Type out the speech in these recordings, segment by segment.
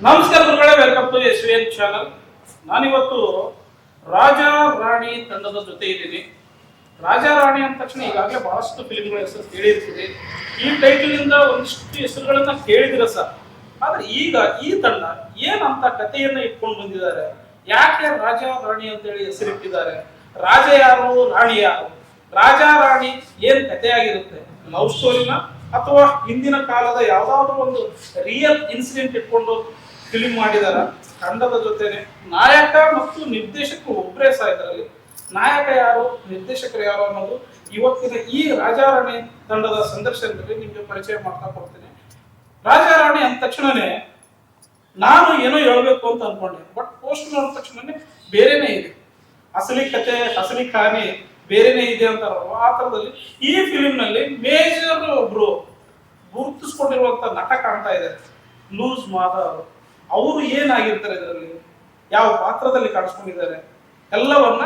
ನಮಸ್ಕಾರ ಗುರುಗಳೇ welcome to S V N channel ನಾನಿವತ್ತು ರಾಜ ರಾಣಿ ತಂಡದ ಜೊತೆ ಇದ್ದೀನಿ. ರಾಜ ರಾಣಿ ಅಂದ ತಕ್ಷಣ ಈಗಾಗಲೇ ಬಹಳಷ್ಟು ಫಿಲ್ಮ್ಗಳ ಹೆಸರು ಕೇಳಿರ್ತೀವಿ ಈ ಟೈಟಲ್ ಇಂದ ಒಂದಿಷ್ಟು ಹೆಸರುಗಳನ್ನ ಕೇಳಿದಿರ ಸರ್? ಆದ್ರೆ ಈಗ ಈ ತಂಡ ಏನಂತ ಕಥೆಯನ್ನ ಇಟ್ಕೊಂಡು ಬಂದಿದ್ದಾರೆ? ಯಾಕೆ ರಾಜ ರಾಣಿ ಅಂತ ಹೇಳಿ ಹೆಸರಿಟ್ಟಿದ್ದಾರೆ? ರಾಜ ಯಾರು, ರಾಣಿ ಯಾರು? ರಾಜ ರಾಣಿ ಏನ್ ಕಥೆಯಾಗಿರುತ್ತೆ? ಲವ್ ಸ್ಟೋರಿನ ಅಥವಾ ಹಿಂದಿನ ಕಾಲದ ಯಾವ್ದಾದ್ರು ಒಂದು ರಿಯಲ್ ಇನ್ಸಿಡೆಂಟ್ ಇಟ್ಕೊಂಡು ಫಿಲಿಂ ಮಾಡಿದಾರ. ತಂಡದ ಜೊತೆನೆ ನಾಯಕ ಮತ್ತು ನಿರ್ದೇಶಕರು ಒಬ್ಬರೇ ಸಹ ಇದರಲ್ಲಿ ನಾಯಕ ಯಾರು, ನಿರ್ದೇಶಕರು ಯಾರು ಅನ್ನೋದು ಇವತ್ತಿನ ಈ ರಾಜಾರಾಣಿ ತಂಡದ ಸಂದರ್ಶನದಲ್ಲಿ ನಿಮಗೆ ಪರಿಚಯ ಮಾಡ್ತಾ ಕೊಡ್ತೇನೆ. ರಾಜಾರಾಣಿ ಅಂದ ತಕ್ಷಣನೇ ನಾನು ಏನೋ ಹೇಳ್ಬೇಕು ಅಂತ ಅನ್ಕೊಂಡೆ. ಬಟ್ ಪೋಸ್ಟ್ ನೋಡಿದ ತಕ್ಷಣನೇ ಬೇರೆನೇ ಇದೆ. ಅಸಲಿ ಕತೆ ಅಸಲಿ ಕಹಾನಿ ಬೇರೆನೇ ಇದೆ ಅಂತಾರಲ್ವ ಆ ಥರದಲ್ಲಿ ಈ ಫಿಲಿಮ್ನಲ್ಲಿ ಮೇಜರ್ ಒಬ್ರು ಗುರುತಿಸ್ಕೊಂಡಿರುವಂತ ನಟ ಕಾಣ್ತಾ ಇದೆ ಲೂಸ್ ಮಾಧವ್ ಅವರು ಏನಾಗಿರ್ತಾರೆ ಇದರಲ್ಲಿ? ಯಾವ ಪಾತ್ರದಲ್ಲಿ ಕಾಣಿಸ್ಕೊಂಡಿದ್ದಾರೆ? ಎಲ್ಲವನ್ನ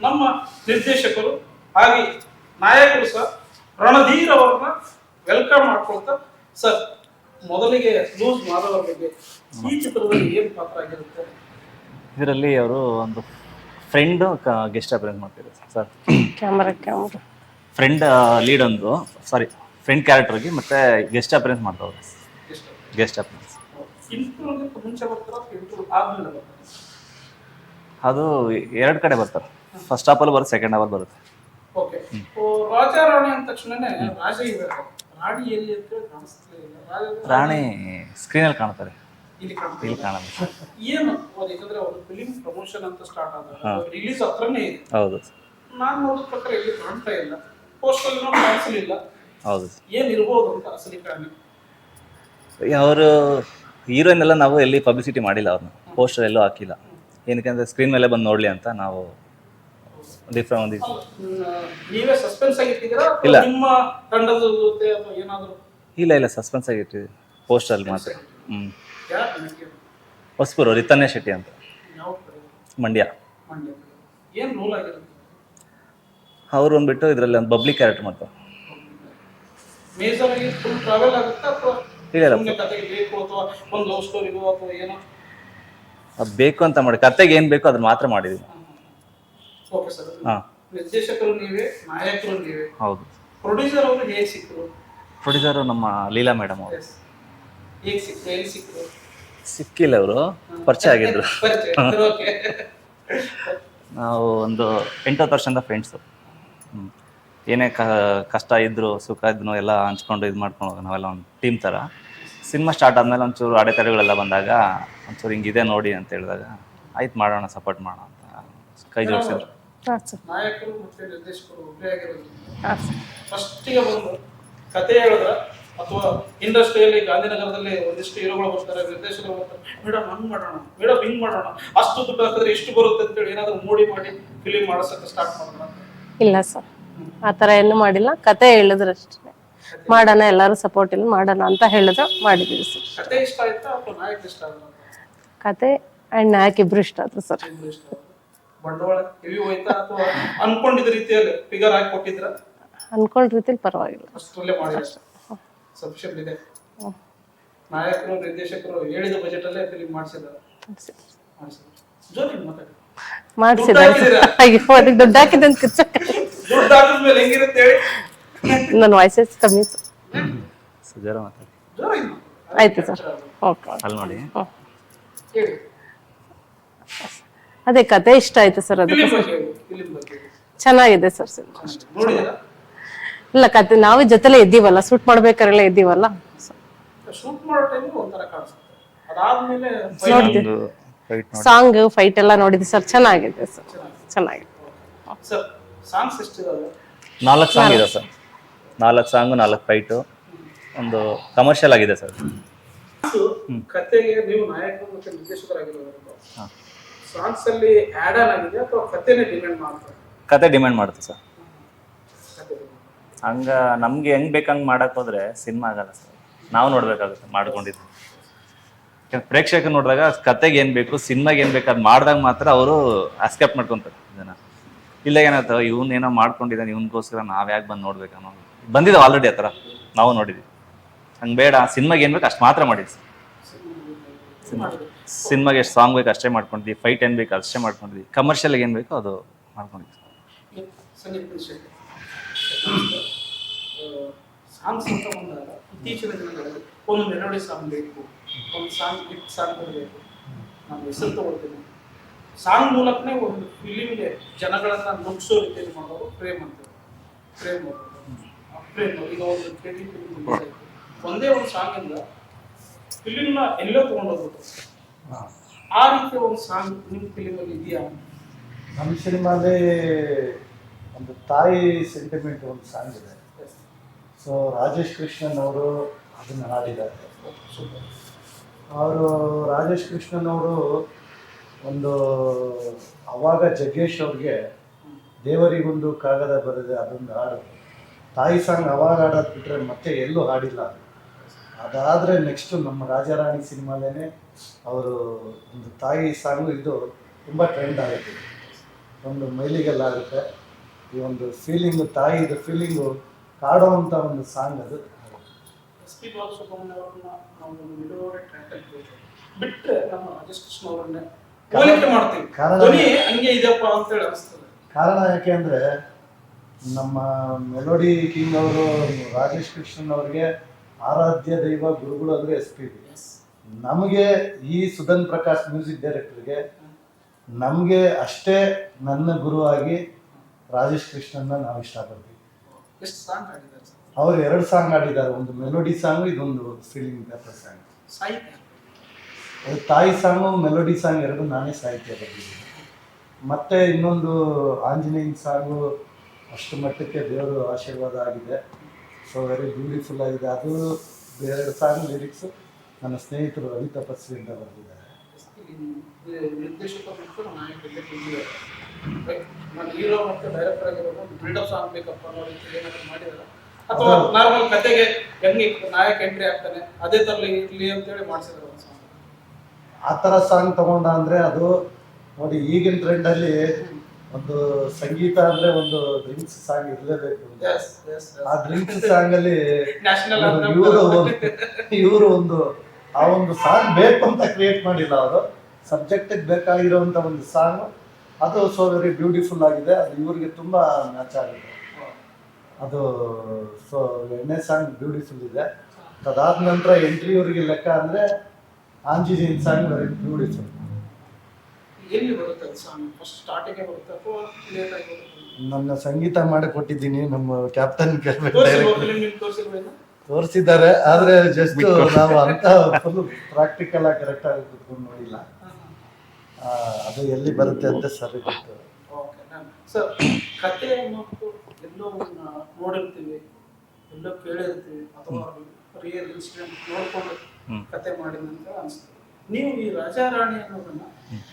ನಮ್ಮ ನಿರ್ದೇಶಕರು ಹಾಗೆ ನಾಯಕರು ಸಹ ರಣಧೀರ್ ಅವ್ರನ್ನ ವೆಲ್ಕಮ್ ಮಾಡ್ಕೊಳ್ತಾ ಸರ್ ಮೊದಲಿಗೆ ಲೂಸ್ ಮಾಧವ್ ಬಗ್ಗೆ ಈ ಚಿತ್ರದಲ್ಲಿ ಏನ್ ಪಾತ್ರ ಆಗಿರುತ್ತೆ? ಇದರಲ್ಲಿ ಅವರು ಒಂದು ಫ್ರೆಂಡ್ ಗೆಸ್ಟ್ ಅಪಿಯರೆನ್ಸ್ ಮಾಡ್ತಿದ್ದಾರೆ sir camera camera friend lead ಒಂದು ಸಾರಿ ಫ್ರೆಂಡ್ ಕ್ಯಾರೆಕ್ಟರ್ಗೆ ಮತ್ತೆ ಗೆಸ್ಟ್ ಅಪಿಯರೆನ್ಸ್ ಮಾಡ್ತಾವ್ರೆ ಗೆಸ್ಟ್ ಅಪಿಯರೆನ್ಸ್ ಇಂಟ್ರೋಗೆ ಮುಂಚೆ ಬರ್ತಾರ ಇಂಟ್ರೋ ಆದ್ಮೇಲೆ ಬರ್ತಾರ ಅದು ಎರಡು ಕಡೆ ಬರ್ತಾರೆ. ಫಸ್ಟ್ ಹಾಫಲ್ಲಿ ಬರುತ್ತೆ ಸೆಕೆಂಡ್ ಹಾಫ್ ಬರುತ್ತೆ. ಓಕೆ ರಾಜ ರಾಣಿ ಅಂದ ತಕ್ಷಣನೇ ರಾಜ ಇರಬೇಕು ರಾಣಿ ಎಲ್ಲಿ ಅಂತ ಕಾಣಿಸ್ತಿಲ್ಲ ಇಲ್ಲ. ರಾಜ ರಾಣಿ ಸ್ಕ್ರೀನಲ್ಲಿ ಕಾಣ್ತಾರೆ. ಇಲ್ಲಿ ಕಾಣಲ್ಲ. ಏನು? ಅದು ಯಾಕಂದ್ರೆ ಒಂದು ಫಿಲಿಂ ಪ್ರಮೋಷನ್ ಅಂತ ಸ್ಟಾರ್ಟ್ ರಿಲೀಸ್ ಹತ್ರನೇ ಇದೆ. ಹೌದು. ನಾನು ನೋಡಿದ ಪ್ರಕಾರ ಇಲ್ಲಿ ಕಾಣ್ತಾ ಇಲ್ಲ. ಕಾಣಿಸಲಿಲ್ಲ. ಹೌದು. ಅಂತ ಅಸಲಿ ಕಾರಣ. ಅವರು ಹೀರೋಯಿನ್ ಎಲ್ಲ ನಾವು ಎಲ್ಲಿ ಪಬ್ಲಿಸಿಟಿ ಮಾಡಿಲ್ಲ ಅವ್ರನ್ನ. ಪೋಸ್ಟರ್ ಎಲ್ಲೂ ಹಾಕಿಲ್ಲ. ಏನಕ್ಕೆ ಅಂದರೆ ಸ್ಕ್ರೀನ್ ಮೇಲೆ ಬಂದು ನೋಡಲಿ ಅಂತ ನಾವು ಡಿಫ್ರೆಂಟ್ ಒಂದು ನೀವೇ ಸಸ್ಪೆನ್ಸ್ ಇಲ್ಲ. ನಿಮ್ಮ ತಂಡದ ಜೊತೆ ಅಥವಾ ಏನಾದ್ರು? ಇಲ್ಲ ಇಲ್ಲ ಸಸ್ಪೆನ್ಸ್ ಪೋಸ್ಟರ್ ಅಲ್ಲಿ ಮಾತ್ರ. ಹ್ಞೂ ಯಾರು ನನಗೆ ಹೊಸಬರು ರಿತನ್ಯ ಶೆಟ್ಟಿ ಅಂತ. ಯಾವ ಕಡೆ ಮಂಡ್ಯ. ಮಂಡ್ಯ ಏನ್ ರೂಲ್ ಆಗಿರುತ್ತೆ? ಅವ್ರು ಬಂದ್ಬಿಟ್ಟು ಇದರಲ್ಲಿ ಒಂದು ಬಬ್ಲಿ ಕ್ಯಾರೆಕ್ಟರ್ ಮಾಡ್ತಾರೆ ಮೇಜರ್ ಆಗಿ ಫುಲ್ ಟ್ರಾವೆಲ್ ಆಗುತ್ತಾ ಅಥವಾ ಇಲ್ಲ ಇಲ್ಲ. ಸುಮ್ನೆ ಕತೆಗೆ ಬೇಕು ಅಥವಾ ಒಂದು ಲವ್ ಸ್ಟೋರಿಗೋ ಅಥವಾ ಏನೋ. ಅದು ಬೇಕು ಅಂತ ಮಾಡಿ. ಕತೆಗೆ ಏನು ಬೇಕೋ ಅದನ್ನ ಮಾತ್ರ ಮಾಡಿದ್ವಿ ಓಕೆ ಸರ್ ಹಾಂ. ನಿರ್ದೇಶಕರು ನೀವೇ ನಾಯಕರು ನೀವೇ. ಹೌದು. ಪ್ರೊಡ್ಯೂಸರ್ ಅವರು ಹೇಗೆ ಸಿಕ್ಕರು ಪ್ರೊಡ್ಯೂಸರು ನಮ್ಮ ಲೀಲಾ ಮೇಡಮ್ ಅವರು. Yes. ಹೇಗೆ ಸಿಕ್ಕರು ಎಲ್ಲಿ ಸಿಕ್ಕರು ಸಿಕ್ಕಿಲ್ಲ ಅವರು. ಪರಿಚಯ ಆಗಿದ್ರು. ಪರಿಚಯ. ಓಕೆ ನಾವು ಒಂದು ಎಂಟತ್ತು ವರ್ಷದಿಂದ ಫ್ರೆಂಡ್ಸು ಏನೇ ಕ ಕಷ್ಟ ಇದ್ರು ಸುಖ ಇದ್ರು ಎಲ್ಲ ಹಂಚ್ಕೊಂಡು ಇದು ಮಾಡ್ಕೊಂಡು ಹೋಗೋಣ ನಾವೆಲ್ಲ ಒಂದು ಟೀಮ್ ಥರ ಸಿನಿಮಾ ಸ್ಟಾರ್ಟ್ ಆದಮೇಲೆ ಒಂಚೂರು ಅಡೆತಡೆಗಳೆಲ್ಲ ಬಂದಾಗ ಒಂಚೂರು ಹಿಂಗಿದೆ ನೋಡಿ ಅಂತ ಹೇಳಿದಾಗ ಆಯ್ತು ಮಾಡೋಣ ಸಪೋರ್ಟ್ ಮಾಡೋಣ ಅಂತ ಕೈ ಜೋಡಿಸಿದ್ರು. ಹಾಂ ಸರ್. ನಾಯಕರು ಮತ್ತೆ ನಿರ್ದೇಶಕರು ಒಬ್ಬರೇ ಆಗಿರೋದು. ಹಾಂ ಸರ್. ಫಸ್ಟಿಗೆ ಬಂದು ಕತೆ ಹೇಳಿದ್ರ? ಅಥವಾ ಇಂಡಸ್ಟ್ರಿಯಲ್ಲಿ ಗಾಂಧಿನಗರದಲ್ಲಿ ಒಂದಿಷ್ಟು ಹೀರೋಗಳು ಬರ್ತಾರೆ ನಿರ್ದೇಶಕರು ಬರ್ತಾರೆ. ಮೇಡಮ್ ಹಂಗ್ ಮಾಡೋಣ. ಮೇಡಮ್ ಹಿಂಗ್ ಮಾಡೋಣ. ಅಷ್ಟು ದುಡ್ಡು ಹಾಕಿದ್ರೆ ಎಷ್ಟು ಬರುತ್ತೆ ಅಂತೇಳಿ ಏನಾದ್ರು ಮೋಡಿ ಮಾಡಿ ಫಿಲಿಂ ಮಾಡಿಸಕ್ಕೆ ಸ್ಟಾರ್ಟ್ ಮಾಡಿದ್ರ ಇಲ್ಲ ಸರ್. ಆ ಥರ ಏನು ಮಾಡಿಲ್ಲ. ಕತೆ ಹೇಳಿದ್ರು ಅಷ್ಟೇ. ಮಾಡೋಣ ಎಲ್ಲರೂ ಸಪೋರ್ಟ್ ಇಲ್ಲ ಮಾಡೋಣ ಅಂತ ಹೇಳಿದ್ರು ಮಾಡಿದ್ದೀವಿ ಸರ್. ಕತೆ ಇಷ್ಟ ಆಯ್ತಾ ಅಥವಾ ನಾಯಕ ಇಷ್ಟ ಆದ್ರ? ಕತೆ ಆ್ಯಂಡ್ ನಾಯಕ್ ಇಬ್ರು ಇಷ್ಟ ಆದ್ರು ಸರ್. ಇಬ್ರು ಇಷ್ಟ ಆದ್ರು? ಬಂಡವಾಳ ಹೆವಿ ಹೋಯ್ತಾ ಅಥವಾ ಅನ್ಕೊಂಡಿದ್ದ ರೀತಿಯಲ್ಲಿ ಫಿಗರ್ ಹಾಕಿ ಕೊಟ್ಟಿದ್ರ ಅನ್ಕೊಂಡ್ ರೀತಿಲಿ ಪರವಾಗಿಲ್ಲ. ಅಷ್ಟರಲ್ಲೇ ಮಾಡಿದ್ರ ಸಫಿಷಿಯಂಟ್ ಇದೆ. ನಾಯಕರು ನಿರ್ದೇಶಕರು ಹೇಳಿದ ಬಜೆಟ್ ಅಲ್ಲೇ ಫಿಲ್ಮ್ ಮಾಡಿಸಿದ್ದಾರೆ. ಮಾಡಿಸಿದ್ರು ಜೋರಿ ಮಾತಾಡಿ. ಮಾಡಿಸಿದ್ದಾರೆ. ಹಾಕಿದ್ದೀರಾ? ಅಯ್ಯೋ ಅದಕ್ಕೆ ದುಡ್ಡು ಹಾಕಿದೆ ಅಂತ ದುಡ್ಡು ಹಾಕಿದ್ಮೇಲೆ ಹೆಂಗಿರುತ್ತೆ ಹೇಳಿ? ನನ್ನ ವಾಯ್ಸಸ್ ಕಮ್ಮಿ ಸುಜಾರ ಮಾತಾಡಿ. ಆಯ್ತು ಸರ್ ಓಕೆ ಅಲ್ಲಿ ನೋಡಿ. ಹೇಳಿ ಅದೇ ಕತೆ ಇಷ್ಟ ಆಯ್ತು ಸರ್ ಅದಕ್ಕೆ. ಫಿಲಿಂ ಬಗ್ಗೆ ಫಿಲಿಂ ಬಗ್ಗೆ ಚೆನ್ನಾಗಿದೆ ಸರ್ ಸಿನಿಮಾ ಇಲ್ಲ ಕತೆ ನಾವು ಜೊತೆಲೆ ಇದ್ದೀವಲ್ಲ ಶೂಟ್ ಮಾಡ್ಬೇಕಾರೆಲ್ಲ ಇದ್ದೀವಲ್ಲ. ಶೂಟ್ ಮಾಡೋ ಟೈಮಿಗೆ ಒಂಥರ ಕಾಣಿಸುತ್ತೆ. ಅದಾದ್ಮೇಲೆ ಒಂದು ಫೈಟ್ ನೋಡಿ. ಸಾಂಗ್ ಫೈಟ್ ಎಲ್ಲ ನೋಡಿದ್ವಿ ಸರ್ ಚೆನ್ನಾಗಿದೆ ಸರ್ ಚೆನ್ನಾಗಿದೆ. ಸರ್ ಸಾಂಗ್ಸ್ ಎಷ್ಟಿದಾವೆ? ನಾಲ್ಕು ಸಾಂಗ್ ಇದೆ ಸರ್. ನಾಲ್ಕು ಸಾಂಗು ನಾಲ್ಕು ಫೈಟು ಒಂದು ಕಮರ್ಷಿಯಲ್ ಆಗಿದೆ ಸರ್. ಕಥೆಗೆ ಕತೆಗೆ ನೀವು ನಾಯಕರು ಮತ್ತು ನಿರ್ದೇಶಕರಾಗಿರೋದ್ರಿಂದ ಹಾಂ. ಸಾಂಗ್ಸ್ ಅಲ್ಲಿ ಆಡ್ ಆನ್ ಆಗಿದೆ ಅಥವಾ ಕತೆನೇ ಡಿಮ್ಯಾಂಡ್ ಮಾಡ್ತಾರೆ ಕತೆ ಡಿಮ್ಯಾಂಡ್ ಮಾಡುತ್ತೆ ಸರ್. ಹಂಗ ನಮ್ಗೆ ಹೆಂಗ್ ಬೇಕಂಗ್ ಮಾಡಕ್ ಹೋದ್ರೆ ಸಿನಿಮಾ ಆಗಲ್ಲ ಸರ್. ನಾವು ನೋಡ್ಬೇಕಾಗುತ್ತೆ ಮಾಡ್ಕೊಂಡಿದ್ದು. ಯಾಕಂದ್ರೆ ಪ್ರೇಕ್ಷಕರು ನೋಡಿದಾಗ ಕತೆಗೆ ಏನ್ ಬೇಕು ಸಿನಿಮಾಗೆ ಏನ್ ಬೇಕು ಅದು ಮಾಡಿದಾಗ ಮಾತ್ರ ಅವರು ಅಸ್ಕೆಪ್ಟ್ ಮಾಡ್ಕೊಂತಾರೆ ಇದನ್ನ ಇಲ್ಲ ಏನಾಯ್ತು? ಇವನ್ ಏನೋ ಮಾಡ್ಕೊಂಡಿದ್ದಾನೆ, ಇವನ್ಗೋಸ್ಕರ ನಾವ್ ಯಾಕೆ ಬಂದು ನೋಡ್ಬೇಕು ಅನ್ನೋ ಬಂದಿದ್ದಾವೆ ಆಲ್ರೆಡಿ ಆ ಥರ. ನಾವು ನೋಡಿದ್ವಿ. ಹಂಗೆ ಬೇಡ, ಸಿನಿಮಾಗೆ ಏನ್ ಬೇಕು ಅಷ್ಟು ಮಾತ್ರ ಮಾಡಿದ್ವಿ. ಸಿನಿಮಾಗೆ ಎಷ್ಟು ಸಾಂಗ್ ಬೇಕು ಅಷ್ಟೇ ಮಾಡ್ಕೊಂಡಿದ್ವಿ. ಫೈಟ್ ಏನು ಬೇಕು ಅಷ್ಟೇ ಮಾಡ್ಕೊಂಡಿದ್ವಿ. ಕಮರ್ಷಿಯಲ್ ಏನು ಬೇಕು ಅದು ಮಾಡ್ಕೊಂಡಿದ್ವಿ. ಇತ್ತೀಚಿನ ಒಂದು ಮೆಲೋಡಿ ಸಾಂಗ್ ಬೇಕು, ಒಂದು ಸಾಂಗ್ ಹಿಟ್ ಸಾಂಗ್ ನಾನು ಹೆಸರು ಸಾಂಗ್ ಮೂಲಕನೇ ಒಂದು ಫಿಲಿಮ್ಗೆ ಜನಗಳನ್ನ ನುಗ್ಸೋ ರೀತಿಯಲ್ಲಿ ಮಾಡೋರು ಪ್ರೇಮ್ ಅಂತ ಪ್ರೇಮ್ ಪ್ರೇಮ್ ಈಗ ಒಂದು ಫಿಲಿಮ್ ಒಂದೇ ಒಂದು ಸಾಂಗಿಂದ ಫಿಲಿಮ್ನ ಎಲ್ಲೋ ತಗೊಂಡೋಗ್ಬಿಟ್ಟು ಆ ರೀತಿಯ ಒಂದು ಸಾಂಗ್ ನಿಮ್ಮ ಫಿಲಿಮಲ್ಲಿ ಇದೆಯಾ? ನಮ್ಮ ಸಿನಿಮಾದಲ್ಲಿ ಒಂದು ತಾಯಿ ಸೆಂಟಿಮೆಂಟ್ ಒಂದು ಸಾಂಗ್ ಇದೆ. ಸೊ ರಾಜೇಶ್ ಕೃಷ್ಣನ್ ಅವರು ಅದನ್ನು ಹಾಡಿದ್ದಾರೆ. ಅವರು ರಾಜೇಶ್ ಕೃಷ್ಣನ್ ಅವರು ಒಂದು, ಅವಾಗ ಜಗ್ಗೇಶ್ ಅವ್ರಿಗೆ ದೇವರಿಗೊಂದು ಕಾಗದ ಬರೆದ ಅದೊಂದು ಹಾಡು. ತಾಯಿ ಸಾಂಗ್ ಅವಾಗ ಹಾಡೋದು ಬಿಟ್ಟರೆ ಮತ್ತೆ ಎಲ್ಲೂ ಹಾಡಿಲ್ಲ ಅದು. ಅದಾದರೆ ನೆಕ್ಸ್ಟು ನಮ್ಮ ರಾಜಾರಾಣಿ ಸಿನಿಮಾಲೇನೆ ಅವರು ಒಂದು ತಾಯಿ ಸಾಂಗು ಇದು ತುಂಬ ಟ್ರೆಂಡ್ ಆಗುತ್ತೆ. ಒಂದು ಮೈಲಿಗೆಲ್ಲ ಆಗುತ್ತೆ ಈ ಒಂದು ಫೀಲಿಂಗು ತಾಯಿದು ಫೀಲಿಂಗು ಕಾಡುವಂಥ ಒಂದು ಸಾಂಗ್ ಅದು. ಬಿಟ್ಟರೆ ನಮ್ಮ ರಾಜೇಶ್ ಕೃಷ್ಣ ಅವರನ್ನೇ ಹೋಲಿಕೆ ಮಾಡ್ತೀವಿ ಕಾರಣ- ಧ್ವನಿ ಹಂಗೆ ಇದೆಯಪ್ಪ ಅಂತೇಳಿ ಅನಿಸ್ತದೆ. ಕಾರಣ ಯಾಕೆ ಅಂದ್ರೆ ನಮ್ಮ ಮೆಲೋಡಿ ಕಿಂಗ್ ಅವರು ರಾಜೇಶ್ ಕೃಷ್ಣನ್ ಅವ್ರಿಗೆ ಆರಾಧ್ಯ ದೈವ ಗುರುಗಳು ಅಂದ್ರೆ ಎಸ್ ಪಿ ಬಿ ನಮಗೆ ಈ ಸುಧನ್ ಪ್ರಕಾಶ್ ಮ್ಯೂಸಿಕ್ ಡೈರೆಕ್ಟರ್ಗೆ ನಮಗೆ ಅಷ್ಟೇ ನನ್ನ ಗುರುವಾಗಿ ರಾಜೇಶ್ ಕೃಷ್ಣನ್ನ ನಾವು ಇಷ್ಟಪಡ್ತೀವಿ. ಎಷ್ಟು ಸಾಂಗ್ ಸರ್? ಅವರು ಎರಡು ಸಾಂಗ್ ಆಡಿದ್ದಾರೆ ಒಂದು ಮೆಲೋಡಿ ಸಾಂಗ್ ಇದೊಂದು ಫೀಲಿಂಗ್ ಪೇಪರ್ ಸಾಂಗ್ ಸಾಹಿತ್ಯ. ಅದು ತಾಯಿ ಸಾಂಗು ಮೆಲೋಡಿ ಸಾಂಗ್ ಎರಡು ನಾನೇ ಸಾಹಿತ್ಯ ಬರೆದಿದ್ದೀನಿ. ಮತ್ತೆ ಇನ್ನೊಂದು ಆಂಜನೇಯನ್ ಸಾಂಗು ಅಷ್ಟು ಮಟ್ಟಕ್ಕೆ ದೇವರು ಆಶೀರ್ವಾದ ಆಗಿದೆ. ಸೊ ವೆರಿ ಬ್ಯೂಟಿಫುಲ್ ಆಗಿದೆ. ಅದು ಎರಡು ಸಾಂಗ್ ಲಿರಿಕ್ಸು ನನ್ನ ಸ್ನೇಹಿತರು ರವಿ ತಪಸ್ವಿಯಿಂದ ಬರೆದಿದ್ದಾರೆ. ಅಥವಾ ನಾರ್ಮಲ್ ಕತೆಗೆ ಹೆಂಗೆ ನಾಯಕ ಎಂಟ್ರಿ ಆಗ್ತಾನೆ. ಅದೇ ತರಲಿ ಇರ್ಲಿ ಅಂತೇಳಿ ಮಾಡಿಸಿದ್ರು ಒಂದು ಆ ಥರ ಸಾಂಗ್ ತಗೊಂಡ ಅಂದರೆ ಅದು ನೋಡಿ ಈಗಿನ ಟ್ರೆಂಡಲ್ಲಿ ಒಂದು ಸಂಗೀತ ಅಂದ್ರೆ ಒಂದು ಡ್ರಿಂಕ್ಸ್ ಸಾಂಗ್ ಇರಲೇಬೇಕು. ಎಸ್ ಎಸ್ ಆ ಡ್ರಿಂಕ್ಸ್ ಸಾಂಗ್ ಅಲ್ಲಿ ಇವರು ಇವರು ಒಂದು ಆ ಒಂದು ಸಾಂಗ್ ಬೇಕು ಅಂತ ಕ್ರಿಯೇಟ್ ಮಾಡಿಲ್ಲ ಅವರು. ಸಬ್ಜೆಕ್ಟ್ ಬೇಕಾಗಿರುವಂತ ಒಂದು ಸಾಂಗ್ ಅದು ಸೊ ವೆರಿ ಬ್ಯೂಟಿಫುಲ್ ಆಗಿದೆ. ಅದು ಇವರಿಗೆ ತುಂಬಾ ಮ್ಯಾಚ್ ಆಗಿದೆ. ಅದು ಸೊ ಎಣ್ಣೆ ಸಾಂಗ್ ಬ್ಯೂಟಿಫುಲ್ ಇದೆ. ಅದಾದ ನಂತರ ಎಂಟ್ರಿ ಇವರಿಗೆ ಲೆಕ್ಕ ಅಂದರೆ ಆಂಜಿನೇಯನ್ ಸಾಂಗ್ ಬ್ಯೂಟಿಫುಲ್ ಎಲ್ಲಿ ಬರುತ್ತೆ ಸಾಂಗ್ ಫಸ್ಟ್ ಸ್ಟಾರ್ಟಿಗೆ ಬರುತ್ತೆ ಅಥವಾ ಲೇಟ್ ಆಗಿ ಬರುತ್ತೆ? ನನ್ನ ಸಂಗೀತ ಮಾಡಿ ಕೊಟ್ಟಿದ್ದೀನಿ ನಮ್ಮ ಕ್ಯಾಪ್ಟನ್ ತೋರಿಸಿದ್ದಾರೆ ಆದ್ರೆ ಜಸ್ಟ್ ನಾವು ಅಂತ ಫುಲ್ ಪ್ರಾಕ್ಟಿಕಲ್ ಆಗಿ ಕರೆಕ್ಟ್ ಆಗಿ ಕೂತ್ಕೊಂಡು ನೋಡಿಲ್ಲ. ಆ, ಅದು ಎಲ್ಲಿ ಬರುತ್ತೆ ಅಂತ ಸರಿ ಗೊತ್ತು. ಓಕೆ ಸರ್ ಕತೆ ಮತ್ತು ಎಲ್ಲೋ ನೋಡಿರ್ತೀವಿ ಎಲ್ಲೋ ಕೇಳಿರ್ತೀವಿ ಅಥವಾ ರಿಯಲ್ ಇನ್ಸಿಡೆಂಟ್ ನೋಡ್ಕೊಂಡು. ಕತೆ ಮಾಡಿದಂತ ಅನಿಸ್ತದೆ ನೀವು ಈ ರಾಜಾರಾಣಿ ಅನ್ನೋದನ್ನ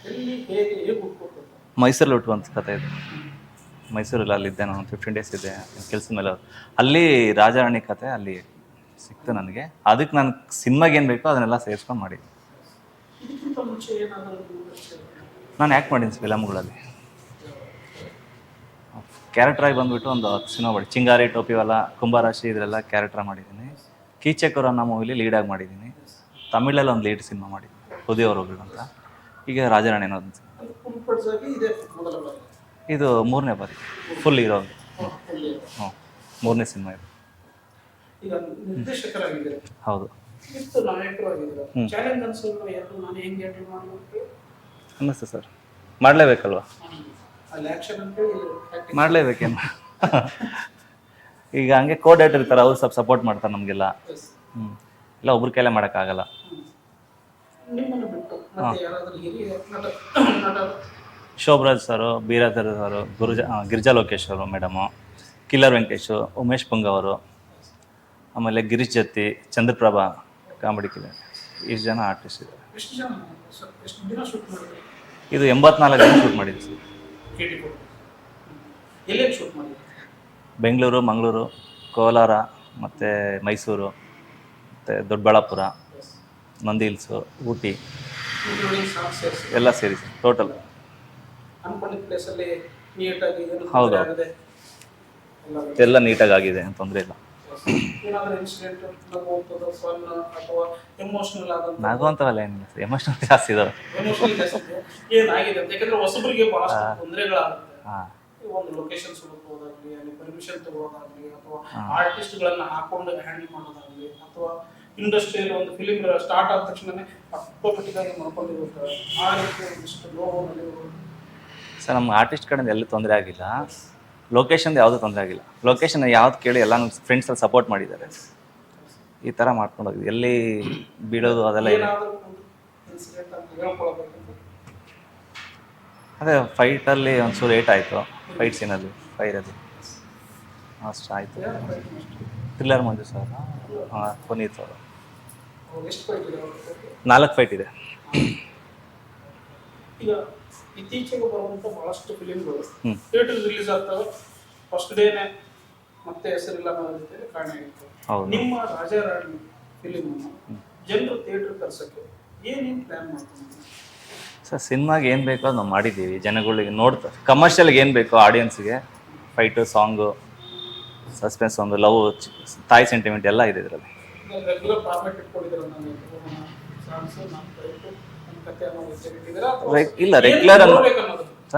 ಎಲ್ಲಿ ಹೇಗೆ ಹೇಗೆ ಹುಡ್ಕೋಬೇಕು ಮೈಸೂರಲ್ಲಿ ಹುಟ್ಟುವಂಥ ಕತೆ ಇದೆ. ಮೈಸೂರಲ್ಲಿ ಅಲ್ಲಿದ್ದೆ ನಾನು ಫಿಫ್ಟೀನ್ ಡೇಸ್ ಇದೆ. ಕೆಲಸದ ಮೇಲೆ ಅಲ್ಲಿ ರಾಜಾರಾಣಿ ಕತೆ ಅಲ್ಲಿ ಸಿಕ್ತು ನನಗೆ. ಅದಕ್ಕೆ ನಾನು ಸಿನಿಮಾಗೆ ಏನು ಬೇಕೋ ಅದನ್ನೆಲ್ಲ ಸೇರಿಸ್ಕೊಂಡು ಮಾಡಿದ್ದೆ. ನಾನು ಯಾಕೆ ಮಾಡಿದ್ದೀನಿ ಫಿಲಮ್ಗಳಲ್ಲಿ ಕ್ಯಾರೆಕ್ಟ್ರಾಗಿ ಬಂದ್ಬಿಟ್ಟು ಒಂದು ಹತ್ತು ಸಿನಿಮಾ ಮಾಡಿ ಚಿಂಗಾರಿ ಟೋಪಿವಾಲ ಕುಂಭರಾಶಿ ಇದರೆಲ್ಲ ಕ್ಯಾರೆಕ್ಟರ್ ಮಾಡಿದ್ದೀನಿ. ಕೀಚಕರು ಅನ್ನೋ ಮೂವಿಲಿ ಲೀಡಾಗಿ ಮಾಡಿದ್ದೀನಿ. ತಮಿಳಲ್ಲಿ ಒಂದು ಲೀಡ್ ಸಿನಿಮಾ ಮಾಡಿದ್ದೀನಿ. ಹುದಿಯವರು ಒಬ್ರು ಅಂತ ಈಗ ರಾಜರಾಣಿ ಅನ್ನೋದು ಇದೆ ಮೂರನೇ ಬಾರಿ. ಫುಲ್ ಇರೋ ಹ್ಞೂ ಮೂರನೇ ಸಿನಿಮಾ ಇದು. ಹೌದು. ಅನ್ನಿಸ್ತು ಸರ್. ಮಾಡಲೇಬೇಕಲ್ವಾ. ಮಾಡಲೇಬೇಕೇನು? ಈಗ ಹಂಗೆ ಕೋಡೇಟ್ ಇರ್ತಾರೆ ಅವ್ರು ಸ್ವಲ್ಪ ಸಪೋರ್ಟ್ ಮಾಡ್ತಾರೆ ನಮಗೆಲ್ಲ. ಹ್ಞೂ ಇಲ್ಲ ಒಬ್ರ ಕೈಲೇ ಮಾಡೋಕ್ಕಾಗಲ್ಲ. ಶೋಭರಾಜ್ ಸರು ಬೀರಾಧರ್ ಸರು ಗುರುಜ ಗಿರಿಜಾ ಲೋಕೇಶ್ ಅವರು ಮೇಡಮು ಕಿಲ್ಲರ್ ವೆಂಕಟೇಶು ಉಮೇಶ್ ಪುಂಗ್ ಅವರು ಆಮೇಲೆ ಗಿರೀಶ್ ಜತ್ತಿ ಚಂದ್ರಪ್ರಭಾ ಕಾಮಿಡಿ ಕಿಲ್ಲರ್. ಇಷ್ಟು ಜನ ಆರ್ಟಿಸ್ಟ್ ಇದ್ದಾರೆ. ಇದು ಎಂಬತ್ನಾಲ್ಕು ಜನ ಶೂಟ್ ಮಾಡಿದ್ವಿ. ಸರ್ ಬೆಂಗಳೂರು ಮಂಗಳೂರು ಕೋಲಾರ ಮತ್ತು ಮೈಸೂರು ಮತ್ತು ದೊಡ್ಡಬಳ್ಳಾಪುರ ನಂದಿ ಹಿಲ್ಸು ಊಟಿ ಎಲ್ಲ ಸೇರಿ ಟೋಟಲ್ ನೀಟಾಗಿ ಏನು ಹೌದು. ಎಲ್ಲ ನೀಟಾಗಿ ಆಗಿದೆ ತೊಂದರೆ ಇಲ್ಲ. ನಗುವಂಥವೆಲ್ಲ ಏನಿಲ್ಲ ಸರ್ ಎಮೋಷನಲ್ ಜಾಸ್ತಿ ಇದಾವೆ. ಹಾಂ. ಒಂದು ಲೊಕೇಶನ್ಸ್ ಹುಡುಕೋದಾಗ್ಲಿ ಅಲ್ಲಿ ಪರ್ಮಿಷನ್ ತಗೊಳ್ಳೋದಾಗ್ಲಿ ಅಥವಾ ಆರ್ಟಿಸ್ಟ್ ಗಳನ್ನ ಹಾಕೊಂಡು ಹ್ಯಾಂಡಲ್ ಮಾಡೋದಾಗ್ಲಿ ಅಥವಾ ಇಂಡಸ್ಟ್ರಿಯಲ್ಲಿ ಒಂದು ಫಿಲಿಮ್ ಸ್ಟಾರ್ಟ್ ಆದ ತಕ್ಷಣನೇ ಆಟೋಮೆಟಿಕ್ ಆಗಿ ಮಾಡ್ಕೊಂಡಿರ್ತಾರೆ ಆ ರೀತಿ ಒಂದಿಷ್ಟು ನೋವು ಸರ್ ನಮ್ಮ ಆರ್ಟಿಸ್ಟ್ ಕಡೆಯಿಂದ ಎಲ್ಲೂ ತೊಂದರೆ ಆಗಿಲ್ಲ. ಲೊಕೇಶನ್ದು ಯಾವುದೂ ತೊಂದರೆ ಆಗಿಲ್ಲ. ಲೊಕೇಶನ್ ಯಾವ್ದು ಕೇಳಿ ಎಲ್ಲ ನಮ್ಮ ಫ್ರೆಂಡ್ಸಲ್ಲಿ ಸಪೋರ್ಟ್ ಮಾಡಿದ್ದಾರೆ. ಈ ಥರ ಮಾಡ್ಕೊಂಡು ಹೋಗಿದ್ವಿ. ಎಲ್ಲಿ ಬೀಳೋದು ಅದೆಲ್ಲ ಇಲ್ಲ. ಅದೇ ಫೈಟಲ್ಲಿ ಒಂಚೂರು ಏಟ್ ಆಯಿತು. ಫೈಟ್ ಸೀನಲ್ಲಿ ಫೈರಲ್ಲಿ ಅಷ್ಟು ಆಯಿತು. ಥ್ರಿಲ್ಲರ್ ಮಂಜು ಸರ್ ಹಾಂ ಪುನೀತ್ ಅವರು ನಾಲ್ಕು ಫೈಟ್ ಇದೆ. ಈಗ ಇತ್ತೀಚೆಗೆ ಬರುವಂತ ಬಹಳಷ್ಟು ಫಿಲಿಮ್ಗಳು. ಥಿಯೇಟರ್ ರಿಲೀಸ್ ಆಗ್ತವೆ. ಫಸ್ಟ್ ಡೇನೆ ಮತ್ತೆ ಹೆಸರಿಲ್ಲ ಅನ್ನೋದಕ್ಕೆ ಕಾರಣ. ನಿಮ್ಮ ರಾಜಾರಾಣಿ ಫಿಲಿಮ್ ಜನರು ಥಿಯೇಟರ್ ತರ್ಸಕ್ಕೆ ಏನೇನು ಪ್ಲಾನ್ ಮಾಡ್ಕೊಂಡು ಸರ್ ಸಿನಿಮಾಗೆ ಏನು ಬೇಕೋ ಅದು ನಾವು ಮಾಡಿದ್ದೀವಿ. ಜನಗಳಿಗೆ ನೋಡ್ತಾ ಕಮರ್ಷಿಯಲ್ಗೆ ಏನು ಬೇಕೋ ಆಡಿಯನ್ಸ್ಗೆ ಫೈಟು ಸಾಂಗು ಸಸ್ಪೆನ್ಸ್ ಒಂದು ಲವ್ ತಾಯಿ ಸೆಂಟಿಮೆಂಟ್ ಎಲ್ಲ ಇದೆ ಇದರಲ್ಲಿ. ಇಲ್ಲ, ರೆಗ್ಯುಲರ್ ನೋಡ್ಬೇಕಂತ?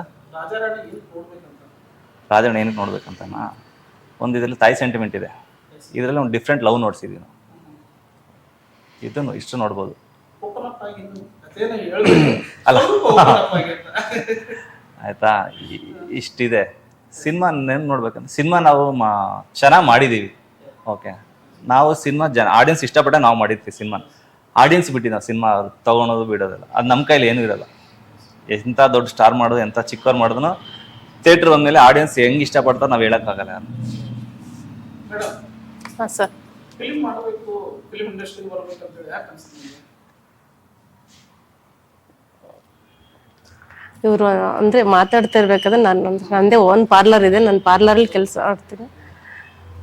ರಾಜಣ್ಣ ಏನಕ್ಕೆ ನೋಡ್ಬೇಕಂತನಾ? ಒಂದು ಇದರಲ್ಲಿ ತಾಯಿ ಸೆಂಟಿಮೆಂಟ್ ಇದೆ. ಇದರಲ್ಲಿ ಒಂದು ಡಿಫ್ರೆಂಟ್ ಲವ್ ನೋಡ್ಸಿದ್ದೀವಿ ನಾವು. ಇದನ್ನು ಇಷ್ಟು ನೋಡ್ಬೋದು. ಅಲ್ಲ. ಆಯ್ತಾ? ಇಷ್ಟಿದೆ. ಸಿನಿಮಾ ನೆನ್ ನೋಡ್ಬೇಕಂದ್ರೆ ಸಿನಿಮಾ ನಾವು ಮಾ ಚೆನ್ನಾಗಿ ಮಾಡಿದ್ದೀವಿ ಓಕೆ. ನಾವು ಸಿನಿಮಾ ಜನ ಆಡಿಯನ್ಸ್ ಇಷ್ಟಪಟ್ಟೆ ನಾವು ಮಾಡಿದ್ವಿ ಸಿನಿಮಾ ಆಡಿಯನ್ಸ್ ಬಿಟ್ಟು ನಾವು ಸಿನಿಮಾ ತಗೊಳೋದು ಬಿಡೋದಿಲ್ಲ. ಅದು ನಮ್ಮ ಕೈಲಿ ಏನೂ ಇರಲ್ಲ. ಎಂಥ ದೊಡ್ಡ ಸ್ಟಾರ್ ಮಾಡೋದು ಎಂಥ ಚಿಕ್ಕವ್ರು ಮಾಡಿದ್ರು ಥಿಯೇಟ್ರ್ ಬಂದಮೇಲೆ ಆಡಿಯನ್ಸ್ ಹೆಂಗೆ ಇಷ್ಟಪಡ್ತಾರೆ ನಾವು ಹೇಳೋಕ್ಕಾಗಲ್ಲ ಸರ್. ಫಿಲ್ಮ್ ಮಾಡಬೇಕು ಫಿಲ್ಮ್ ಇಂಡಸ್ಟ್ರಿಗೆ ಬರ್ಬೇಕಂತ ಹೇಳಿ ಯಾಕೆ ಅನ್ಸುತ್ತೆ ಇವರು ಅಂದರೆ ಮಾತಾಡ್ತಿರ್ಬೇಕಾದ್ರೆ ನಾನು ಒಂದು ನಂದೇ ಓನ್ ಪಾರ್ಲರ್ ಇದೆ ನಾನು ಪಾರ್ಲರಲ್ಲಿ ಕೆಲಸ ಮಾಡ್ತೀನಿ.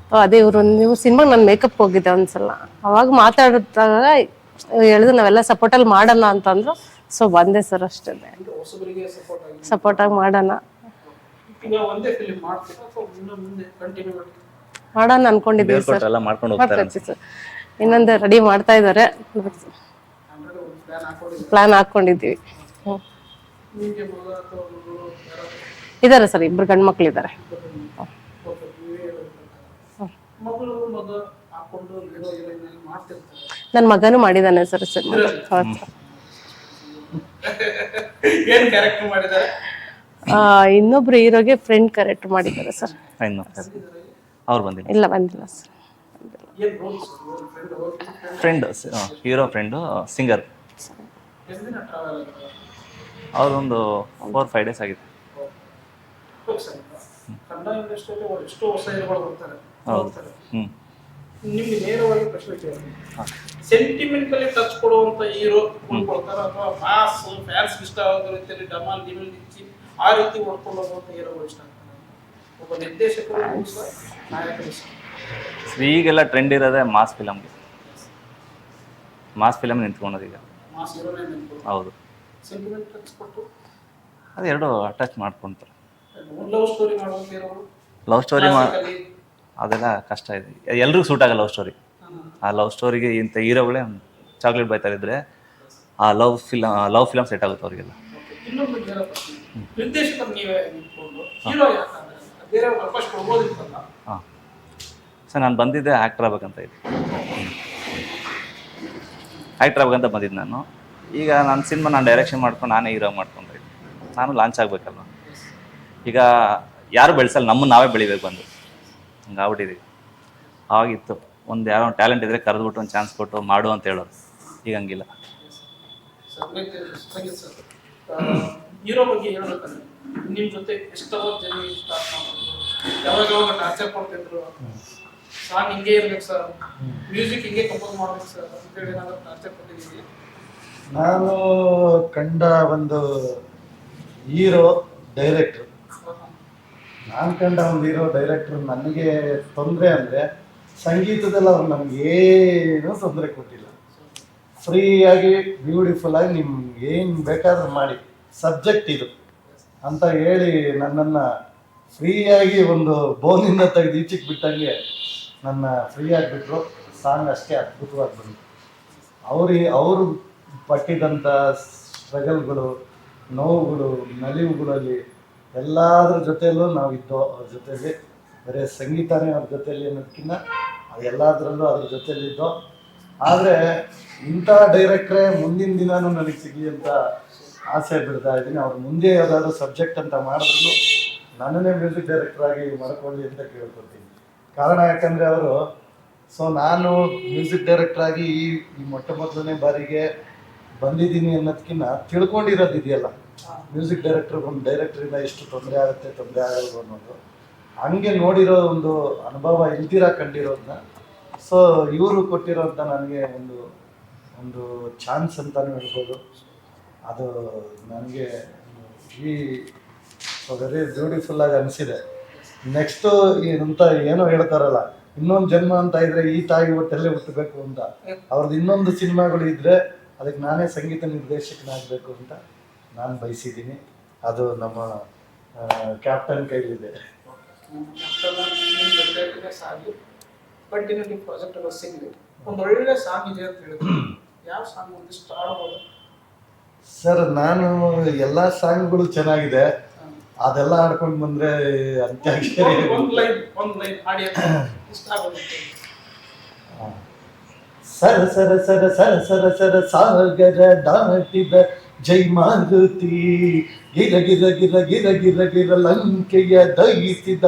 ಆ, ಅದೇ ಇವರು ನೀವು ಸಿನಿಮಾಗೆ ನಾನು ಮೇಕಪ್ ಹೋಗಿದ್ದೆ ಒಂದ್ಸಲ. ಅವಾಗ ಮಾತಾಡಿದಾಗ ಹೇಳಿದ್ರು ನಾವೆಲ್ಲ ಸಪೋರ್ಟಲ್ಲಿ ಮಾಡೋಣ ಅಂತಂದ್ರು ಸೊ ಬಂದೆ ಸರ್ ಅಷ್ಟೇ. ಸಪೋರ್ಟಾಗಿ ಮಾಡೋಣ. ಈಗ ಒಂದೇ ಫಿಲ್ಮ್ ಮಾಡ್ತೀರಾ ಅಥವಾ ಇನ್ನು ಮುಂದೆ ಕಂಟಿನ್ಯೂ ಮಾಡಿ ಮಾಡೋಣ ಅನ್ಕೊಂಡಿದ್ದೀವಿ ಸರ್ ದೇವ್ರ ಎಲ್ಲ ಮಾಡ್ಕೊಂಡು ಹೋಗ್ತಾರೆ ಸರ್ ಇನ್ನೊಂದು ರೆಡಿ ಮಾಡ್ತಾ ಇದ್ದಾರೆ ಪ್ಲಾನ್ ಹಾಕೊಂಡಿದ್ದೀರಾ ಪ್ಲಾನ್ ಹಾಕ್ಕೊಂಡಿದ್ದೀವಿ ಹ್ಞೂ ನಿಮಗೆ ಮಗ ಅಥವಾ ಮಗಳು ಯಾರಾದ್ರೂ ಇದ್ದಾರೆ ಸರ್ ಇಬ್ರು ಗಂಡು ಮಕ್ಳು ಇದ್ದಾರೆ ನನ್ನ ಮಗನೂ ಮಾಡಿದಾನೆ ಸರ್ ಸರ್ ಇನ್ನೊಬ್ರು ಹೀರೋಗೆ ಫ್ರೆಂಡ್ ಕರೆಕ್ಟ್ ಮಾಡಿದ್ದಾರೆ ಸರ್. ಅವ್ರು ಬಂದಿಲ್ಲ. ಇಲ್ಲ ಬಂದಿಲ್ಲ ಸರ್. ಏನ್ role sir? Friend hero friend hero friend singer ಎಷ್ಟು ದಿನ ಟ್ರಾವೆಲ್ ಆಗಿದೆ ಅವ್ರೊಂದು ಫೋರ್ ಫೈವ್ ಡೇಸ್ ಆಗಿದೆ. ಕನ್ನಡ ಇಂಡಸ್ಟ್ರಿಯಲ್ಲಿ ಅವ್ರು ಎಷ್ಟೋ ಹೊಸ ಹೀರೋಗಳು ಬರ್ತಾರೆ. ಹೌದು. ಹೋಗ್ತಾರೆ ಹ್ಞೂ ನಿಮ್ಗೆ ನೇರವಾಗಿ ಪ್ರಶ್ನೆ ಕೇಳ್ತೀನಿ. ಸೆಂಟಿಮೆಂಟಲಿ ಟಚ್ ಕೊಡುವಂತ ಹೀರೋ ಅಥವಾ ಮಾಸ್ ಫ್ಯಾನ್ಸ್ ಇಷ್ಟ ಆಗೋ ರೀತಿಯಲ್ಲಿ ಡಮಾಲ್ ಡಿಮಿಲ್ ಇಚ್ಚಿ ಆ ರೀತಿ ಹೊಡ್ಕೊಂಡು ಹೋಗುವಂತ ಹೀರೋಗಳು ಇಷ್ಟ ಆಗ್ತಾರೆ. ಒಬ್ಬ ನಿರ್ದೇಶಕರು ಸಹ ನಾಯಕರು ಸಹ ಈಗೆಲ್ಲ ಟ್ರೆಂಡ್ ಇರೋದೆ ಮಾಸ್ ಫಿಲಮ್ಗೆ ಮಾಸ್ ಫಿಲಮ್ ನಿಂತ್ಕೊಂಡೋದೀಗ ಈಗ. ಮಾಸ್ ಹೀರೋನೇ ಹೌದು. ಸೆಂಟಿಮೆಂಟ್ ಟಚ್ ಕೊಟ್ಟು ಅದು ಎರಡು ಅಟ್ಯಾಚ್ ಮಾಡ್ಕೊತಾರೆ ಲವ್ ಸ್ಟೋರಿ ಲವ್ ಮಾ ಅದೆಲ್ಲ ಕಷ್ಟ ಇದೆ. ಎಲ್ರಿಗೂ ಸೂಟ್ ಆಗಲ್ಲ ಲವ್ ಸ್ಟೋರಿ. ಆ ಲವ್ ಸ್ಟೋರಿಗೆ ಇಂಥ ಹೀರೋಗಳೇ ಚಾಕ್ಲೇಟ್ ಬೈತಾರಿದ್ರೆ ಆ love film love film set ಆಗುತ್ತೆ ಅವರಿಗೆಲ್ಲ. ಹಾಂ. ಸರ್ ನಾನು ಬಂದಿದ್ದೆ ಆ್ಯಕ್ಟರ್ ಆಗ್ಬೇಕಂತ ಇದೆ ಆ್ಯಕ್ಟರ್ ಆಗ್ಬೇಕಂತ ಬಂದಿದ್ದು ನಾನು. ಈಗ ನನ್ನ ಸಿನಿಮಾ ನಾನು ಡೈರೆಕ್ಷನ್ ಮಾಡ್ಕೊಂಡು ನಾನೇ ಹೀರೋ ಮಾಡ್ಕೊಂಡ್ರೆ. ನಾನು ಲಾಂಚ್ ಆಗಬೇಕಲ್ವ? ಈಗ ಯಾರು ಬೆಳೆಸಲ್ಲ ನಮ್ಮನ್ನು ನಾವೇ ಬೆಳಿಬೇಕು ಬಂದು. ಹಂಗೆ ಆಗ್ಬಿಟ್ಟಿದ್ದೀವಿ ಆವಾಗಿತ್ತು ಒಂದು ಯಾರೋ ಒಂದು ಟ್ಯಾಲೆಂಟ್ ಇದ್ದರೆ ಕರೆದ್ಬಿಟ್ಟು ಒಂದು ಚಾನ್ಸ್ ಕೊಟ್ಟು ಮಾಡು ಅಂತ ಹೇಳೋರು. ಈಗ ಹಂಗಿಲ್ಲ. ಹೀರೋ ಬಗ್ಗೆ ಹೇಳ್ಬೇಕಂದ್ರೆ ನಿಮ್ ಜೊತೆ ಯಾವಾಗ ಯಾವಾಗ ಕೊಡ್ತಿದ್ರು. ಸಾಂಗ್ ಹಿಂಗೆ ಇರ್ಬೇಕು ಸರ್ ಮ್ಯೂಸಿಕ್ ಹಿಂಗೆ ಕಂಪೋಸ್ ಮಾಡ್ಬೇಕು ಸರ್ ಅಂತೇಳಿ ಏನಾದ್ರು ಟಾರ್ಚರ್ ಕೊಟ್ಟಿದ್ದೀವಿ ನಾನು ಕಂಡ ಒಂದು ಹೀರೋ ಡೈರೆಕ್ಟ್ರು. ನಾನು ಕಂಡ ಒಂದು ಹೀರೋ ಡೈರೆಕ್ಟ್ರು ನನಗೆ ತೊಂದರೆ ಅಂದರೆ ಸಂಗೀತದಲ್ಲಿ ಅವ್ರು ನಮ್ಗೆ ಏನು ತೊಂದರೆ ಕೊಟ್ಟಿಲ್ಲ. ಫ್ರೀಯಾಗಿ ಬ್ಯೂಟಿಫುಲ್ ಆಗಿ ನಿಮ್ಗೆ ಏನು ಬೇಕಾದ್ರೂ ಮಾಡಿ. ಸಬ್ಜೆಕ್ಟ್ ಇದು. ಅಂತ ಹೇಳಿ ನನ್ನನ್ನು ಫ್ರೀಯಾಗಿ ಒಂದು ಬೋನಿಂದ ತೆಗೆದು ಈಚೆಗೆ ಬಿಟ್ಟಂಗೆ ನನ್ನ ಫ್ರೀಯಾಗಿ ಬಿಟ್ಟರು ಸಾಂಗ್ ಅಷ್ಟೇ ಅದ್ಭುತವಾಗಿ ಬಂತು. ಅವ್ರಿಗೆ ಅವರು ಪಟ್ಟಿದಂಥ ಸ್ಟ್ರಗಲ್ಗಳು ನೋವುಗಳು, ನಲಿವುಗಳಲ್ಲಿ ಎಲ್ಲದರ ಜೊತೆಯಲ್ಲೂ ನಾವು ಇದ್ದೋ ಅವ್ರ ಜೊತೆಯಲ್ಲಿ ಬರೀ ಸಂಗೀತನೇ ಅವ್ರ ಜೊತೆಯಲ್ಲಿ ಅನ್ನೋದಕ್ಕಿಂತ ಎಲ್ಲದರಲ್ಲೂ ಅದ್ರ ಜೊತೆಲಿದ್ದೋ ಆದರೆ ಇಂಥ ಡೈರೆಕ್ಟ್ರೇ ಮುಂದಿನ ದಿನಾನೂ ನನಗೆ ಸಿಗಲಿ ಅಂತ ಆಸೆ ಬಿಡ್ತಾ ಇದ್ದೀನಿ. ಅವ್ರು ಮುಂದೆ ಯಾವುದಾದ್ರು ಸಬ್ಜೆಕ್ಟ್ ಅಂತ ಮಾಡಿದ್ರು ನನ್ನನ್ನೇ ಮ್ಯೂಸಿಕ್ ಡೈರೆಕ್ಟ್ರಾಗಿ ಮಾಡ್ಕೊಳ್ಳಿ ಅಂತ ಕೇಳ್ಕೊತೀನಿ. ಕಾರಣ ಯಾಕಂದರೆ ಅವರು ಸೊ ನಾನು ಮ್ಯೂಸಿಕ್ ಡೈರೆಕ್ಟ್ರಾಗಿ ಈ ಮೊಟ್ಟ ಮೊದಲನೇ ಬಾರಿಗೆ ಬಂದಿದ್ದೀನಿ ಅನ್ನೋದಕ್ಕಿಂತ ತಿಳ್ಕೊಂಡಿರೋದು ಇದೆಯಲ್ಲ. ಮ್ಯೂಸಿಕ್ ಡೈರೆಕ್ಟರ್ ಒಂದು ಡೈರೆಕ್ಟ್ರಿಂದ ಎಷ್ಟು ತೊಂದರೆ ಆಗುತ್ತೆ ತೊಂದರೆ ಆಗೋದು ಅನ್ನೋದು. ಹಂಗೆ ನೋಡಿರೋ ಒಂದು ಅನುಭವ ಇಲ್ದಿರ ಕಂಡಿರೋದನ್ನ ಸೊ ಇವರು ಕೊಟ್ಟಿರೋಂಥ ನನಗೆ ಒಂದು ಒಂದು ಚಾನ್ಸ್ ಅಂತಲೂ ಹೇಳ್ಬೋದು. ಅದು ನನಗೆ ಈ ವೆರಿ ಬ್ಯೂಟಿಫುಲ್ ಆಗಿ ಅನಿಸಿದೆ. ನೆಕ್ಸ್ಟು ಏನಂತ ಏನೋ ಹೇಳ್ತಾರಲ್ಲ ಇನ್ನೊಂದು ಜನ್ಮ ಅಂತ ಇದ್ರೆ ಈ ತಾಯಿ ಹೊಟ್ಟೆಲ್ಲೇ ಹುಟ್ಟಬೇಕು ಅಂತ. ಅವ್ರದ್ದು ಇನ್ನೊಂದು ಸಿನಿಮಾಗಳು ಇದ್ರೆ ಅದಕ್ಕೆ ನಾನೇ ಸಂಗೀತ ನಿರ್ದೇಶಕನಾಗಬೇಕು ಅಂತ ನಾನು ಬಯಸಿದ್ದೀನಿ. ಅದು ನಮ್ಮ ಕ್ಯಾಪ್ಟನ್ ಕೈಲಿದೆ. ಕಂಟಿನ್ಯೂಟಿ ಪ್ರಾಜೆಕ್ಟ್ ಎಲ್ಲ ಸಿಗಲಿ ಒಂದು ಒಳ್ಳೆ ಸಾಂಗ್ ಇದೆ ಅಂತ ಹೇಳಿದ್ರು ಯಾವ ಸಾಂಗ್ ಒಂದಿಷ್ಟು ಆಡ್ಬೋದು ಸರ್, ನಾನು ಎಲ್ಲ ಸಾಂಗ್ಗಳು ಚೆನ್ನಾಗಿದೆ. ಅದೆಲ್ಲ ಆಡ್ಕೊಂಡು ಬಂದ್ರೆ ಅಂತ್ಯಾಕ್ಷರಿ ಒಂದು ಲೈನ್ ಒಂದು ಲೈನ್ ಅಂತ ಇಷ್ಟ ಆಗೋದಿತ್ತು ಸರ ಸರ ಸರ ಸರ ಸರ ಸರ ಸಾಗರ ದಾಟಿದ ಜೈ ಮಾರುತಿ. ಗಿರ ಗಿರ ಗಿರ ಗಿರ ಗಿರ ಗಿರ ಲಂಕೆಯ ದಯಿಸಿದ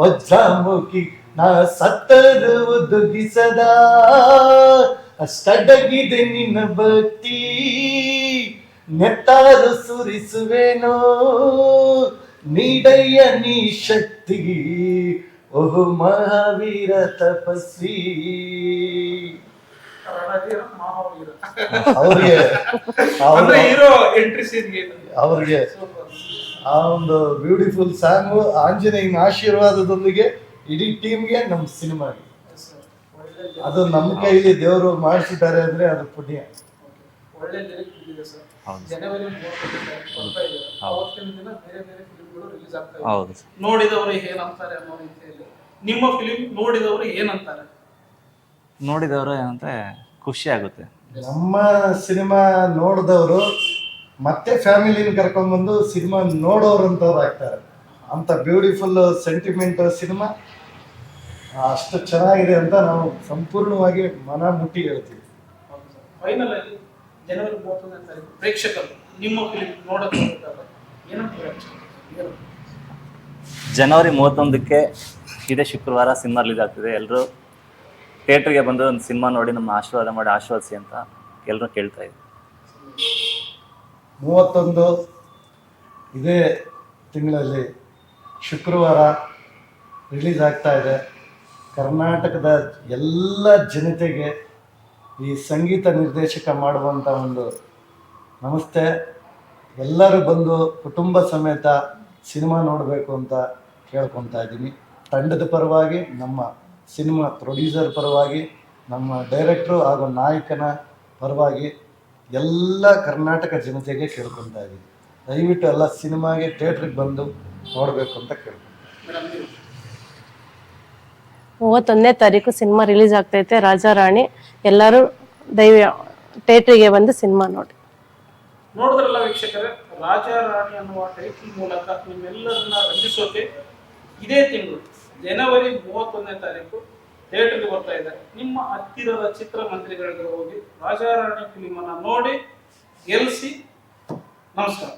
ವಜ್ರಾಮುಖಿ. ನಾ ಸತ್ತರು ಒದಗಿಸದ ಅಷ್ಟಡಗಿದೆ ನಿನ್ನ ಭಕ್ತಿ. ನೆತ್ತಾರು ಸುರಿಸುವೆನೋ. ನೀಡಯ್ಯ ನೀ ಶಕ್ತಿ. ಓಹೋ ಮಹಾವೀರ ತಪಸ್ವಿ. ಅವ್ರಿಗೆ ಹೀರೋ ಎಂಟ್ರಿ ಸೀನ್ಗೆ ಅವ್ರಿಗೆ ಆ ಒಂದು ಬ್ಯೂಟಿಫುಲ್ ಸಾಂಗು ಆಂಜನೇಯನ ಆಶೀರ್ವಾದದೊಂದಿಗೆ ಇಡೀ ಟೀಮ್ಗೆ ನಮ್ಮ ಸಿನಿಮಾಗೆ ಅದು ನಮ್ಮ ಕೈಲಿ ದೇವರು ಮಾಡಿಸಿದ್ದಾರೆ ಅಂದ್ರೆ ಅದು ಪುಣ್ಯ. ಒಳ್ಳೆ ಲಿರಿಕ್ ಇದೆ ಸರ್. ಜನವರಿ ಮೂವತ್ತೊಂದನೇ ತಾರೀಕು ಬರ್ತಾ ಇದೆ. ಅವತ್ತಿನ ಬೇರೆ ಬೇರೆ ಫಿಲ್ಮ್ಗಳು ರಿಲೀಸ್ ಆಗ್ತಾ ಹೌದು ಸರ್. ನೋಡಿದವರು ಏನಂತಾರೆ ಅನ್ನೋ ರೀತಿಯಲ್ಲಿ. ನಿಮ್ಮ ಫಿಲಿಂ ನೋಡಿದವರು ಏನಂತಾರೆ? ನೋಡಿದವರು ಏನಂದ್ರೆ ಖುಷಿ ಆಗುತ್ತೆ ನಮ್ಮ ಸಿನಿಮಾ ನೋಡಿದವರು ಮತ್ತೆ ಫ್ಯಾಮಿಲಿನ ಕರ್ಕೊಂಡ್ಬಂದು ಸಿನಿಮಾ ನೋಡೋರು ಅಂತವ್ರು ಆಗ್ತಾರೆ. ಅಂತ ಬ್ಯೂಟಿಫುಲ್ ಸೆಂಟಿಮೆಂಟ್ ಸಿನಿಮಾ. ಅಷ್ಟು ಚೆನ್ನಾಗಿದೆ ಅಂತ ನಾವು ಸಂಪೂರ್ಣವಾಗಿ ಮನ ಮುಟ್ಟಿ ಹೇಳ್ತೀವಿ ಫೈನಲ್ ಆಗಿ ಜನವರಿ ಮೂವತ್ತೊಂದನೇ ತಾರೀಕು ಪ್ರೇಕ್ಷಕರು ನಿಮ್ಮ ಫಿಲಿಂ ನೋಡಕ್ಕೆ ಹೋಗ್ತಾರೆ ಏನಂತ ಹೇಳ್ತಾರೆ? ಜನವರಿ ಮೂವತ್ತೊಂದಕ್ಕೆ ಇದೇ ಶುಕ್ರವಾರ ಸಿನಿಮಾ ರಿಲೀಸ್ ಆಗ್ತಿದೆ. ಎಲ್ಲರೂ ಥಿಯೇಟ್ರಿಗೆ ಬಂದು ಒಂದು ಸಿನಿಮಾ ನೋಡಿ ನಮ್ಮ ಆಶೀರ್ವಾದ ಮಾಡಿ ಆಶ್ವಾಸಿ ಅಂತ ಎಲ್ಲರೂ ಕೇಳ್ತಾ ಇದ್ದೀವಿ ಮೂವತ್ತೊಂದು ಇದೇ ತಿಂಗಳಲ್ಲಿ ಶುಕ್ರವಾರ ರಿಲೀಸ್ ಆಗ್ತಾ ಇದೆ. ಕರ್ನಾಟಕದ ಎಲ್ಲ ಜನತೆಗೆ ಈ ಸಂಗೀತ ನಿರ್ದೇಶಕ ಮಾಡುವಂಥ ಒಂದು ನಮಸ್ತೆ. ಎಲ್ಲರೂ ಬಂದು ಕುಟುಂಬ ಸಮೇತ ಸಿನಿಮಾ ನೋಡಬೇಕು ಅಂತ ಕೇಳ್ಕೊತಾ ಇದ್ದೀನಿ. ತಂಡದ ಪರವಾಗಿ ನಮ್ಮ ಸಿನಿಮಾ ಪ್ರೊಡ್ಯೂಸರ್ ಪರವಾಗಿ ನಮ್ಮ ಡೈರೆಕ್ಟ್ರು ಹಾಗೂ ನಾಯಕನ ಪರವಾಗಿ ಎಲ್ಲ ಕರ್ನಾಟಕ ಜನತೆಗೆ ಕೇಳ್ಕೊತಾ ಇದ್ದೀನಿ. ದಯವಿಟ್ಟು ಎಲ್ಲ ಸಿನಿಮಾಗೆ ಥಿಯೇಟ್ರಿಗೆ ಬಂದು ನೋಡಬೇಕು ಅಂತ ಕೇಳ್ಕೊತೀನಿ ಮೂವತ್ತೊಂದನೇ ತಾರೀಕು ಸಿನಿಮಾ ರಿಲೀಸ್ ಆಗ್ತೈತೆ ರಾಜಾ ರಾಣಿ. ಎಲ್ಲರೂ ದೈವ ಥಿಯೇಟ್ರಿಗೆ ಬಂದು ಸಿನಿಮಾ ನೋಡಿ. ನೋಡಿದ್ರಲ್ಲ ವೀಕ್ಷಕರೇ ರಾಜ ರಾಣಿ ಅನ್ನುವ ಟೈಟಲ್ ಮೂಲಕ ನಿಮ್ಮೆಲ್ಲರನ್ನ ರಂಜಿಸೋಕೆ ಇದೇ ತಿಂಗಳು ಜನವರಿ ಮೂವತ್ತೊಂದನೇ ತಾರೀಕು ಥಿಯೇಟರ್ಗೆ ಬರ್ತಾ ಇದ್ದಾರೆ. ನಿಮ್ಮ ಹತ್ತಿರದ ಚಿತ್ರಮಂದಿರಗಳಿಗೆ ಹೋಗಿ ರಾಜಾರಾಣಿ ಫಿಲಿಮನ್ನು ನೋಡಿ ಗೆಲ್ಲಿಸಿ. ನಮಸ್ಕಾರ.